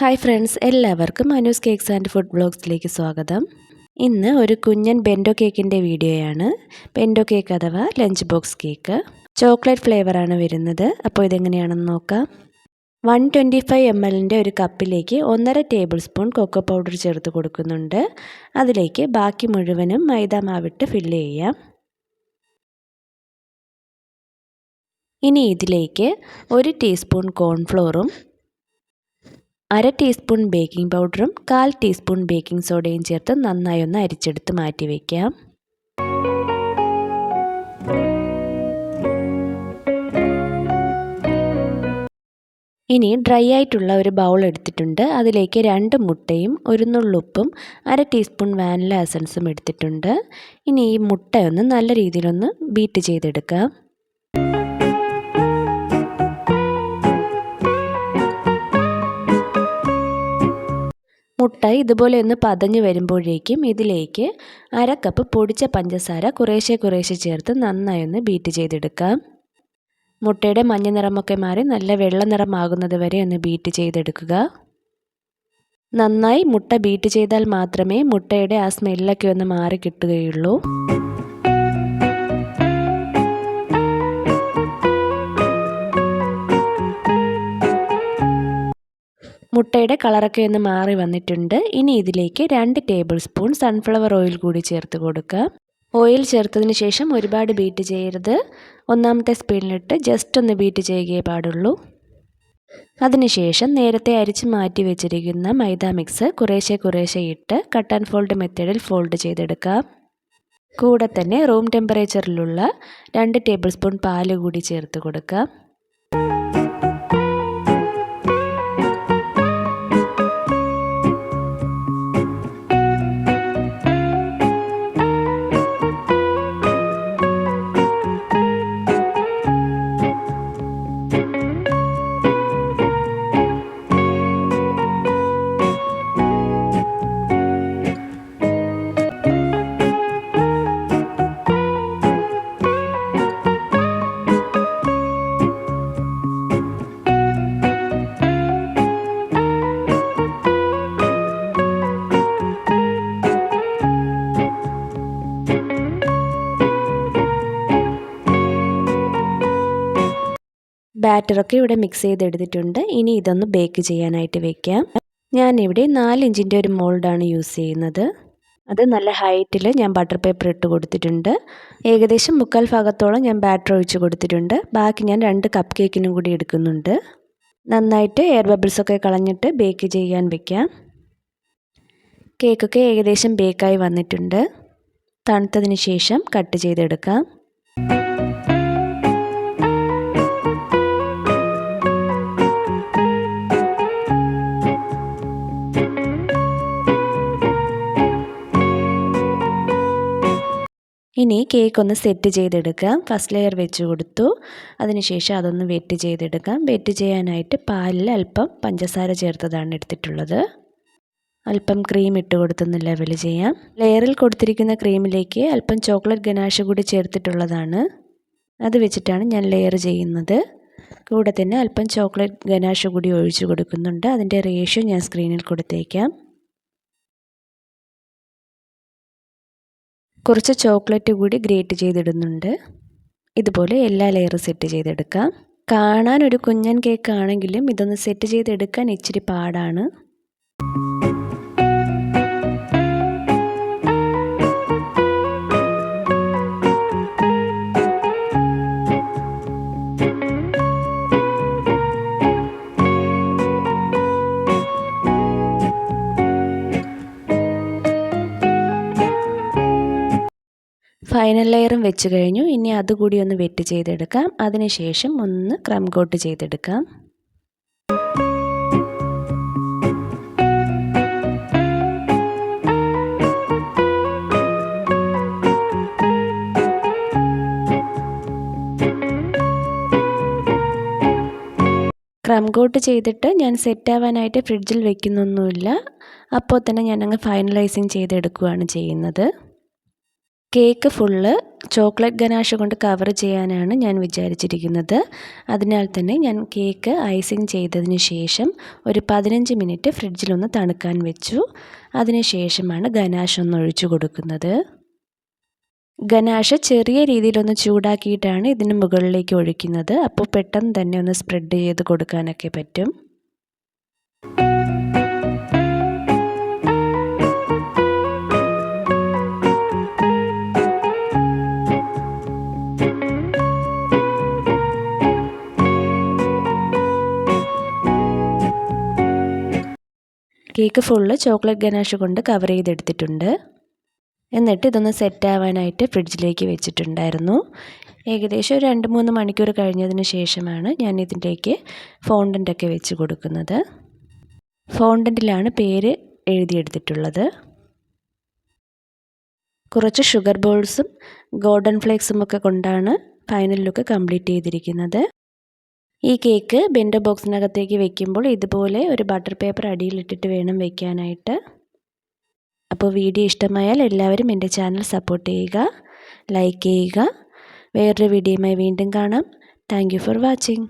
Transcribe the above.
Hi friends എല്ലാവർക്കും Anu's cakes and food ബ്ലോഗ്സിലേക്ക് സ്വാഗതം. ഇന്ന് ഒരു കുഞ്ഞൻ ബെൻഡോ കേക്കിന്റെ വീഡിയോയാണ്. ബെൻഡോ കേക്ക് അഥവാ ലഞ്ച് ബോക്സ് കേക്ക്. ചോക്ലേറ്റ് ഫ്ലേവറാണ് വരുന്നത്. അപ്പോൾ ഇതെങ്ങനെയാണെന്ന് നോക്കാം. വൺ ട്വന്റി ഫൈവ് എം എല്ലിന്റെ ഒരു കപ്പിലേക്ക് ഒന്നര ടേബിൾ സ്പൂൺ കൊക്കോ പൗഡർ ചേർത്ത് കൊടുക്കുന്നുണ്ട്. അതിലേക്ക് ബാക്കി മുഴുവനും മൈദ മാവിട്ട് ഫില്ല് ചെയ്യാം. ഇനി ഇതിലേക്ക് ഒരു ടീസ്പൂൺ കോൺഫ്ലോറും അര ടീസ്പൂൺ ബേക്കിംഗ് പൗഡറും കാൽ ടീസ്പൂൺ ബേക്കിംഗ് സോഡയും ചേർത്ത് നന്നായി ഒന്ന് അരിച്ചെടുത്ത് മാറ്റി വയ്ക്കാം ഇനി ഡ്രൈ ആയിട്ടുള്ള ഒരു ബൗൾ എടുത്തിട്ടുണ്ട്. അതിലേക്ക് രണ്ട് മുട്ടയും ഒരു നുള്ളുപ്പും അര ടീസ്പൂൺ വാനില എസൻസും എടുത്തിട്ടുണ്ട്. ഇനി ഈ മുട്ടയൊന്ന് നല്ല രീതിയിലൊന്ന് ബീറ്റ് ചെയ്തെടുക്കാം. മുട്ട ഇതുപോലെ ഒന്ന് പതഞ്ഞ് വരുമ്പോഴേക്കും ഇതിലേക്ക് അര കപ്പ് പൊടിച്ച പഞ്ചസാര കുറേശ്ശെ കുറേശ്ശെ ചേർത്ത് നന്നായി ഒന്ന് ബീറ്റ് ചെയ്തെടുക്കാം. മുട്ടയുടെ മഞ്ഞ നിറമൊക്കെ മാറി നല്ല വെള്ള നിറമാകുന്നത് വരെ ഒന്ന് ബീറ്റ് ചെയ്തെടുക്കുക. നന്നായി മുട്ട ബീറ്റ് ചെയ്താൽ മാത്രമേ മുട്ടയുടെ ആ സ്മെല്ലൊക്കെ ഒന്ന് മാറി കിട്ടുകയുള്ളൂ. മുട്ടയുടെ കളറൊക്കെ ഒന്ന് മാറി വന്നിട്ടുണ്ട്. ഇനി ഇതിലേക്ക് രണ്ട് ടേബിൾ സ്പൂൺ സൺഫ്ലവർ ഓയിൽ കൂടി ചേർത്ത് കൊടുക്കുക. ഓയിൽ ചേർത്തതിന് ശേഷം ഒരുപാട് ബീറ്റ് ചെയ്യരുത്. ഒന്നാമത്തെ സ്പീഡിലിട്ട് ജസ്റ്റ് ഒന്ന് ബീറ്റ് ചെയ്യുകയേ പാടുള്ളൂ. അതിനുശേഷം നേരത്തെ അരിച്ച് മാറ്റി വെച്ചിരിക്കുന്ന മൈദ മിക്സ് കുറേശ്ശെ കുറേശ്ശെ ഇട്ട് കട്ട് ആൻഡ് ഫോൾഡ് മെത്തേഡിൽ ഫോൾഡ് ചെയ്തെടുക്കാം കൂടെ തന്നെ റൂം ടെമ്പറേച്ചറിലുള്ള രണ്ട് ടേബിൾ സ്പൂൺ പാൽ കൂടി ചേർത്ത് കൊടുക്കാം ബാറ്ററൊക്കെ ഇവിടെ മിക്സ് ചെയ്തെടുത്തിട്ടുണ്ട്. ഇനി ഇതൊന്ന് ബേക്ക് ചെയ്യാനായിട്ട് വെക്കാം. ഞാനിവിടെ നാല് ഇഞ്ചിന്റെ ഒരു മോൾഡാണ് യൂസ് ചെയ്യുന്നത്. അത് നല്ല ഹൈറ്റിൽ ഞാൻ ബട്ടർ പേപ്പർ ഇട്ട് കൊടുത്തിട്ടുണ്ട്. ഏകദേശം മുക്കാൽ ഭാഗത്തോളം ഞാൻ ബാറ്റർ ഒഴിച്ച് കൊടുത്തിട്ടുണ്ട്. ബാക്കി ഞാൻ രണ്ട് കപ്പ് കേക്കിനും കൂടി എടുക്കുന്നുണ്ട്. നന്നായിട്ട് എയർ ബബിൾസൊക്കെ കളഞ്ഞിട്ട് ബേക്ക് ചെയ്യാൻ വെക്കാം. കേക്കൊക്കെ ഏകദേശം ബേക്കായി വന്നിട്ടുണ്ട്. തണുത്തതിന് ശേഷം കട്ട് ചെയ്തെടുക്കാം. ഇനി കേക്ക് ഒന്ന് സെറ്റ് ചെയ്തെടുക്കാം. ഫസ്റ്റ് ലെയർ വെച്ച് കൊടുത്തു. അതിനുശേഷം അതൊന്ന് വെറ്റ് ചെയ്തെടുക്കാം. വെറ്റ് ചെയ്യാനായിട്ട് പാലിൽ അല്പം പഞ്ചസാര ചേർത്തതാണ് എടുത്തിട്ടുള്ളത്. അല്പം ക്രീം ഇട്ട് കൊടുത്തൊന്ന് ലെവൽ ചെയ്യാം. ലെയറിൽ കൊടുത്തിരിക്കുന്ന ക്രീമിലേക്ക് അല്പം ചോക്ലേറ്റ് ഗനാഷ് കൂടി ചേർത്തിട്ടുള്ളതാണ്. അത് വെച്ചിട്ടാണ് ഞാൻ ലെയർ ചെയ്യുന്നത്. കൂടെ തന്നെ അല്പം ചോക്ലേറ്റ് ഗനാഷ് കൂടി ഒഴിച്ചു കൊടുക്കുന്നുണ്ട്. അതിന്റെ റേഷ്യോ ഞാൻ സ്ക്രീനിൽ കൊടുത്തേക്കാം. കുറച്ച് ചോക്ലേറ്റ് കൂടി ഗ്രേറ്റ് ചെയ്തിടുന്നുണ്ട്. ഇതുപോലെ എല്ലാ ലെയർ സെറ്റ് ചെയ്തെടുക്കാം. കാണാൻ ഒരു കുഞ്ഞൻ കേക്ക് ആണെങ്കിലും ഇതൊന്ന് സെറ്റ് ചെയ്തെടുക്കാൻ ഇച്ചിരി പാടാണ്. ഫൈനൽ ലെയറും വെച്ച് കഴിഞ്ഞു. ഇനി അതുകൂടി ഒന്ന് വെറ്റ് ചെയ്തെടുക്കാം. അതിനുശേഷം ഒന്ന് ക്രം കോട്ട് ചെയ്തെടുക്കാം. ക്രം കോട്ട് ചെയ്തിട്ട് ഞാൻ സെറ്റ് ആവാനായിട്ട് ഫ്രിഡ്ജിൽ വെക്കുന്നൊന്നുമില്ല. അപ്പോൾ തന്നെ ഞാനങ്ങ് ഫൈനലൈസിങ് ചെയ്തെടുക്കുകയാണ് ചെയ്യുന്നത്. കേക്ക് ഫുള്ള് ചോക്ലേറ്റ് ഗനാഷ് കൊണ്ട് കവർ ചെയ്യാനാണ് ഞാൻ വിചാരിച്ചിരിക്കുന്നത്. അതിനാൽ തന്നെ ഞാൻ കേക്ക് ഐസിങ് ചെയ്തതിന് ശേഷം ഒരു പതിനഞ്ച് മിനിറ്റ് ഫ്രിഡ്ജിലൊന്ന് തണുക്കാൻ വെച്ചു. അതിന് ശേഷമാണ് ഗനാഷ് ഒന്ന് ഒഴിച്ചു കൊടുക്കുന്നത്. ഗനാഷ് ചെറിയ രീതിയിലൊന്ന് ചൂടാക്കിയിട്ടാണ് ഇതിന് മുകളിലേക്ക് ഒഴിക്കുന്നത്. അപ്പോൾ പെട്ടെന്ന് തന്നെ ഒന്ന് സ്പ്രെഡ് ചെയ്ത് കൊടുക്കാനൊക്കെ പറ്റും. കേക്ക് ഫുള്ള് ചോക്ലേറ്റ് ഗനാഷ് കൊണ്ട് കവർ ചെയ്തെടുത്തിട്ടുണ്ട്. എന്നിട്ട് ഇതൊന്ന് സെറ്റ് ആവാനായിട്ട് ഫ്രിഡ്ജിലേക്ക് വെച്ചിട്ടുണ്ടായിരുന്നു. ഏകദേശം ഒരു രണ്ട് മൂന്ന് മണിക്കൂർ കഴിഞ്ഞതിന് ശേഷമാണ് ഞാൻ ഇതിന്റേക്ക് ഫോണ്ടന്റൊക്കെ വെച്ച് കൊടുക്കുന്നത്. ഫോണ്ടന്റിലാണ് പേര് എഴുതിയെടുത്തിട്ടുള്ളത്. കുറച്ച് ഷുഗർ ബോൾസും ഗോൾഡൻ ഫ്ലേക്സും ഒക്കെ കൊണ്ടാണ് ഫൈനൽ ലുക്ക് കംപ്ലീറ്റ് ചെയ്തിരിക്കുന്നത്. ഈ കേക്ക് ബെൻഡോ ബോക്സിനകത്തേക്ക് വെക്കുമ്പോൾ ഇതുപോലെ ഒരു ബട്ടർ പേപ്പർ അടിയിലിട്ടിട്ട് വേണം വെക്കാനായിട്ട്. അപ്പോൾ വീഡിയോ ഇഷ്ടമായാൽ എല്ലാവരും എന്റെ ചാനൽ സപ്പോർട്ട് ചെയ്യുക ലൈക്ക് ചെയ്യുക. വേറൊരു വീഡിയോയുമായി വീണ്ടും കാണാം. Thank for watching.